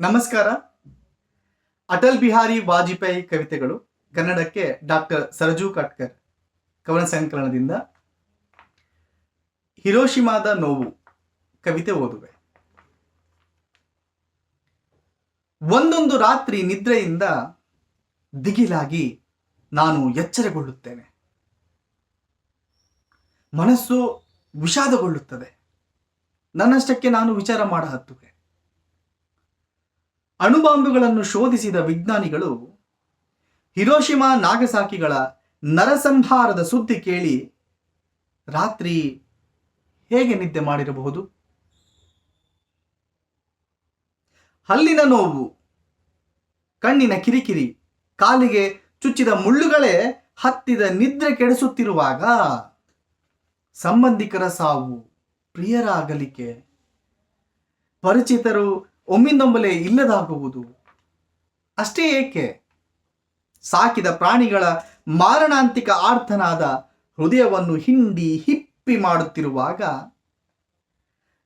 ನಮಸ್ಕಾರ. ಅಟಲ್ ಬಿಹಾರಿ ವಾಜಪೇಯಿ ಕವಿತೆಗಳು ಕನ್ನಡಕ್ಕೆ ಡಾಕ್ಟರ್ ಸರಜು ಕಾಟ್ಕರ್ ಕವನ ಸಂಕಲನದಿಂದ. ಹಿರೋಶಿಮಾದ ನೋವು ಕವಿತೆ ಓದುವೆ. ಒಂದೊಂದು ರಾತ್ರಿ ನಿದ್ರೆಯಿಂದ ದಿಗಿಲಾಗಿ ನಾನು ಎಚ್ಚರಗೊಳ್ಳುತ್ತೇನೆ. ಮನಸ್ಸು ವಿಷಾದಗೊಳ್ಳುತ್ತದೆ. ನನ್ನಷ್ಟಕ್ಕೆ ನಾನು ವಿಚಾರ ಮಾಡ ಹತ್ತುವೆ ಅಣುಬಾಂಬುಗಳನ್ನು ಶೋಧಿಸಿದ ವಿಜ್ಞಾನಿಗಳು ಹಿರೋಶಿಮಾ ನಾಗಸಾಕಿಗಳ ನರಸಂಹಾರದ ಸುದ್ದಿ ಕೇಳಿ ರಾತ್ರಿ ಹೇಗೆ ನಿದ್ದೆ ಮಾಡಿರಬಹುದು? ಹಲ್ಲಿನ ನೋವು, ಕಣ್ಣಿನ ಕಿರಿಕಿರಿ, ಕಾಲಿಗೆ ಚುಚ್ಚಿದ ಮುಳ್ಳುಗಳೇ ಹತ್ತಿದ ನಿದ್ರೆ ಕೆಡಿಸುತ್ತಿರುವಾಗ ಸಂಬಂಧಿಕರ ಸಾವು ಪ್ರಿಯರ ಅಗಲಿಕೆ ಪರಿಚಿತರು ಒಮ್ಮಿಂದೊಮ್ಮಲೆ ಇಲ್ಲದಾಗುವುದು ಅಷ್ಟೇ ಏಕೆ? ಸಾಕಿದ ಪ್ರಾಣಿಗಳ ಮಾರಣಾಂತಿಕ ಆರ್ಥನಾದ ಹೃದಯವನ್ನು ಹಿಂಡಿ ಹಿಪ್ಪಿ ಮಾಡುತ್ತಿರುವಾಗ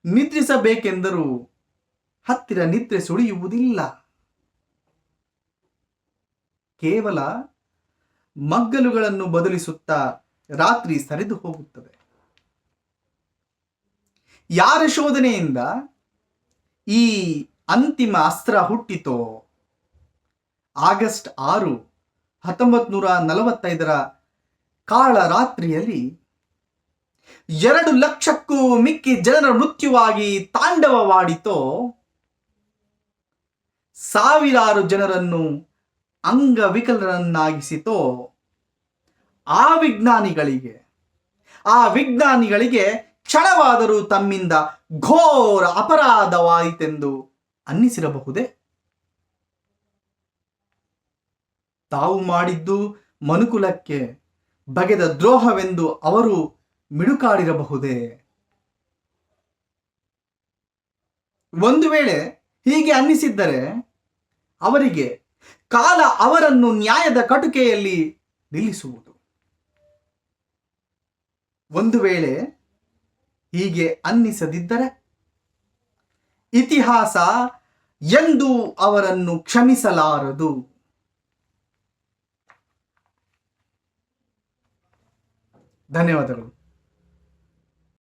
ನಿದ್ರಿಸಬೇಕೆಂದರೂ ಹತ್ತಿರ ನಿದ್ರೆ ಸುಳಿಯುವುದಿಲ್ಲ. ಕೇವಲ ಮಗ್ಗಲುಗಳನ್ನು ಬದಲಿಸುತ್ತಾ ರಾತ್ರಿ ಸರಿದು ಹೋಗುತ್ತದೆ. ಯಾರ ಶೋಧನೆಯಿಂದ ಈ ಅಂತಿಮ ಅಸ್ತ್ರ ಹುಟ್ಟಿತೋ? ಆಗಸ್ಟ್ ಆರು ಹತ್ತೊಂಬತ್ತು ನೂರ ನಲವತ್ತೈದರ ಕಾಳ ರಾತ್ರಿಯಲ್ಲಿ ಎರಡು ಲಕ್ಷಕ್ಕೂ ಮಿಕ್ಕಿ ಜನರ ಮೃತ್ಯುವಾಗಿ ತಾಂಡವವಾಡಿತೋ? ಸಾವಿರಾರು ಜನರನ್ನು ಅಂಗವಿಕಲರನ್ನಾಗಿಸಿತೋ? ಆ ವಿಜ್ಞಾನಿಗಳಿಗೆ ಆ ವಿಜ್ಞಾನಿಗಳಿಗೆ ಕ್ಷಣವಾದರೂ ತಮ್ಮಿಂದ ಘೋರ ಅಪರಾಧವಾಯಿತೆಂದು ಅನ್ನಿಸಿರಬಹುದೇ? ತಾವು ಮಾಡಿದ್ದು ಮನುಕುಲಕ್ಕೆ ಬಗೆದ ದ್ರೋಹವೆಂದು ಅವರು ಮಿಡುಕಾಡಿರಬಹುದೇ? ಒಂದು ವೇಳೆ ಹೀಗೆ ಅನ್ನಿಸಿದ್ದರೆ ಅವರಿಗೆ ಕಾಲ ಅವರನ್ನು ನ್ಯಾಯದ ಕಟುಕೆಯಲ್ಲಿ ನಿಲ್ಲಿಸುವುದು. ಒಂದು ವೇಳೆ ಹೀಗೆ ಅನ್ನಿಸದಿದ್ದರೆ ಇತಿಹಾಸ ಎಂದು ಅವರನ್ನು ಕ್ಷಮಿಸಲಾರದು. ಧನ್ಯವಾದಗಳು.